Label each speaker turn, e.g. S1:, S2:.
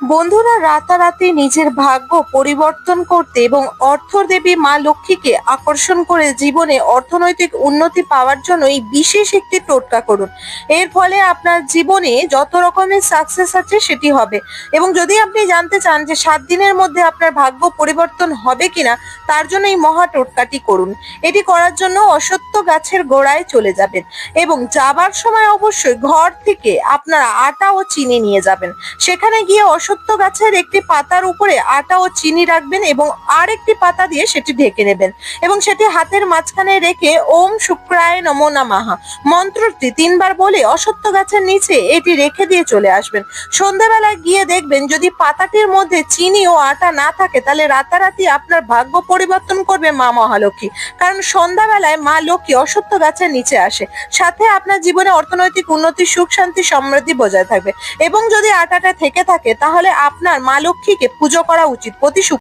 S1: বন্ধুরা রাতারাতি নিজের ভাগ্য পরিবর্তন করতে এবং অর্থদেবী মা লক্ষ্মীকে আকর্ষণ করে জীবনে অর্থনৈতিক উন্নতি পাওয়ার জন্য এই বিশেষ একটি টোটকা করুন। এর ফলে আপনার জীবনে যত রকমের সাকসেস আছে সেটি হবে। এবং যদি আপনি জানতে চান যে সাত দিনের মধ্যে আপনার ভাগ্য পরিবর্তন হবে কিনা, তার জন্য এই মহা টোটকাটি করুন। এটি করার জন্য অসত্য গাছের গোড়ায় চলে যাবেন এবং যাবার সময় অবশ্যই ঘর থেকে আপনারা আটা ও চিনি নিয়ে যাবেন। সেখানে গিয়ে অসত্য গাছের একটি পাতার উপরে আটা ও চিনি রাখবেন এবং আর একটি পাতা দিয়ে সেটি ঢেকে নেবেন এবং সেটি হাতের মাঝখানে রেখে ওম শুক্রায় নমো নামাহা। মন্ত্রটি তিনবার বলে অসত্য গাছের নিচে এটি রেখে দিয়ে চলে আসবেন। সন্ধ্যাবেলায় গিয়ে দেখবেন যদি পাতাটির মধ্যে চিনি ও আটা না থাকে তাহলে রাতারাতি আপনার ভাগ্য পরিবর্তন করবে মা মহালক্ষ্মী। কারণ সন্ধ্যাবেলায় মা লক্ষ্মী অসত্য গাছের নিচে আসে। সাথে আপনার জীবনে অর্থনৈতিক উন্নতি, সুখ, শান্তি, সমৃদ্ধি বজায় থাকবে। এবং যদি আটাটা থেকে থাকে তাহলে আপনার মা লক্ষ্মীকে পুজো করা উচিত প্রতি